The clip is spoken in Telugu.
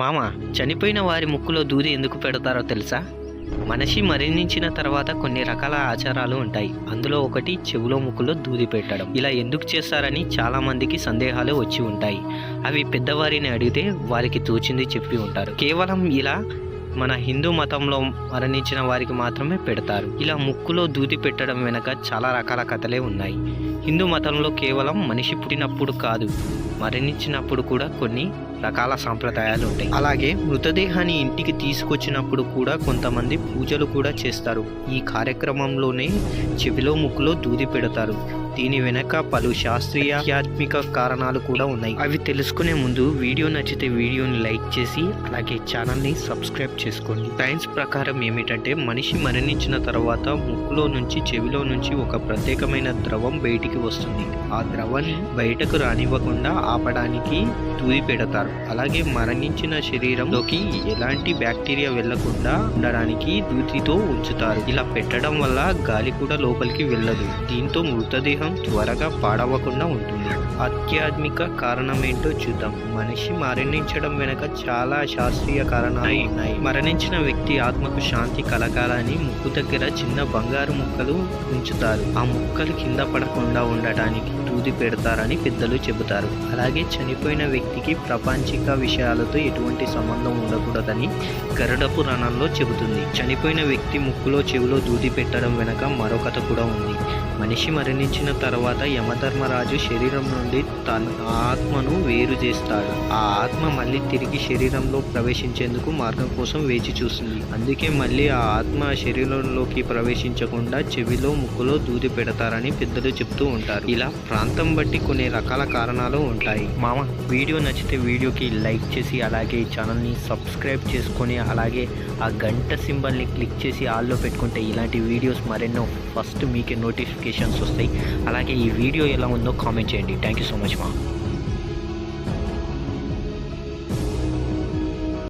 మామ చనిపోయిన వారి ముక్కులో దూది ఎందుకు పెడతారో తెలుసా? మనిషి మరణించిన తర్వాత కొన్ని రకాల ఆచారాలు ఉంటాయి. అందులో ఒకటి చెవులో ముక్కులో దూది పెట్టడం. ఇలా ఎందుకు చేస్తారని చాలా మందికి సందేహాలు వచ్చి ఉంటాయి. అవి పెద్దవారిని అడిగితే వారికి తోచింది చెప్పి ఉంటారు. కేవలం ఇలా మన హిందూ మతంలో మరణించిన వారికి మాత్రమే పెడతారు. ఇలా ముక్కులో దూది పెట్టడం వెనక చాలా రకాల కథలే ఉన్నాయి. హిందూ మతంలో కేవలం మనిషి పుట్టినప్పుడు కాదు. మరణించినప్పుడు కూడా కొన్ని రకాల సాంప్రదాయాలు ఉంటాయి. అలాగే మృతదేహాన్ని ఇంటికి తీసుకొచ్చినప్పుడు కూడా కొంతమంది పూజలు కూడా చేస్తారు. ఈ కార్యక్రమంలోనే చెవిలో ముక్కులో దూది పెడతారు. దీని వెనక పలు శాస్త్రీయ ఆధ్యాత్మిక కారణాలు కూడా ఉన్నాయి. అవి తెలుసుకునే ముందు వీడియో నచ్చితే వీడియోని లైక్ చేసి అలాగే ఛానల్ని సబ్స్క్రైబ్ చేసుకోండి. సైన్స్ ప్రకారం ఏమిటంటే మనిషి మరణించిన తర్వాత ముక్కులో నుంచి చెవిలో నుంచి ఒక ప్రత్యేకమైన ద్రవం బయటికి వస్తుంది. ఆ ద్రవాన్ని బయటకు రానివ్వకుండా ఆపడానికి దూది పెడతారు. అలాగే మరణించిన శరీరంలోకి ఎలాంటి బ్యాక్టీరియా వెళ్ళకుండా ఉండడానికి దూదితో ఉంచుతారు. ఇలా పెట్టడం వల్ల గాలి కూడా లోపలికి వెళ్ళదు. దీంతో మృతదేహం త్వరగా పాడవకుండా ఉంటుంది. ఆధ్యాత్మిక కారణం ఏంటో చూద్దాం. మనిషి మరణించడం వెనక చాలా శాస్త్రీయ కారణాలు ఉన్నాయి. మరణించిన వ్యక్తి ఆత్మకు శాంతి కలగాలని ముక్కు దగ్గర చిన్న బంగారు ముక్కలు ఉంచుతారు. ఆ ముక్కలు కింద పడకుండా ఉండటానికి దూది పెడతారని పెద్దలు చెబుతారు. అలాగే చనిపోయిన వ్యక్తికి ప్రపంచిక విషయాలతో ఎటువంటి సంబంధం ఉండకూడదని గరుడ పురాణంలో చెబుతుంది. చనిపోయిన వ్యక్తి ముక్కులో చెవిలో దూది పెట్టడం వెనక మరో కథ కూడా ఉంది. మనిషి మరణించిన తర్వాత యమధర్మరాజు శరీరం నుండి తన ఆత్మను వేరు చేస్తాడు. ఆ ఆత్మ మళ్ళీ తిరిగి శరీరంలో ప్రవేశించేందుకు మార్గం కోసం వేచి చూస్తుంది అందుకే మళ్ళీ ఆ ఆత్మ శరీరంలోకి ప్రవేశించకుండా చెవిలో ముక్కులో దూది పెడతారని పెద్దలు చెప్తూ ఉంటారు. ఇలా ప్రాంతం బట్టి కొన్ని రకాల కారణాలు ఉంటాయి. ఉంటాయి. మామ వీడియో నచ్చితే వీడియోకి లైక్ చేసి అలాగే ఈ ఛానల్ని సబ్స్క్రైబ్ చేసుకొని అలాగే ఆ గంట సింబల్ని క్లిక్ చేసి ఆల్లో పెట్టుకుంటే ఇలాంటి వీడియోస్ మరెన్నో ఫస్ట్ మీకే నోటిఫికేషన్స్ వస్తాయి. అలాగే ఈ వీడియో ఎలా ఉందో కామెంట్ చేయండి. థ్యాంక్ యూ సో మచ్ మా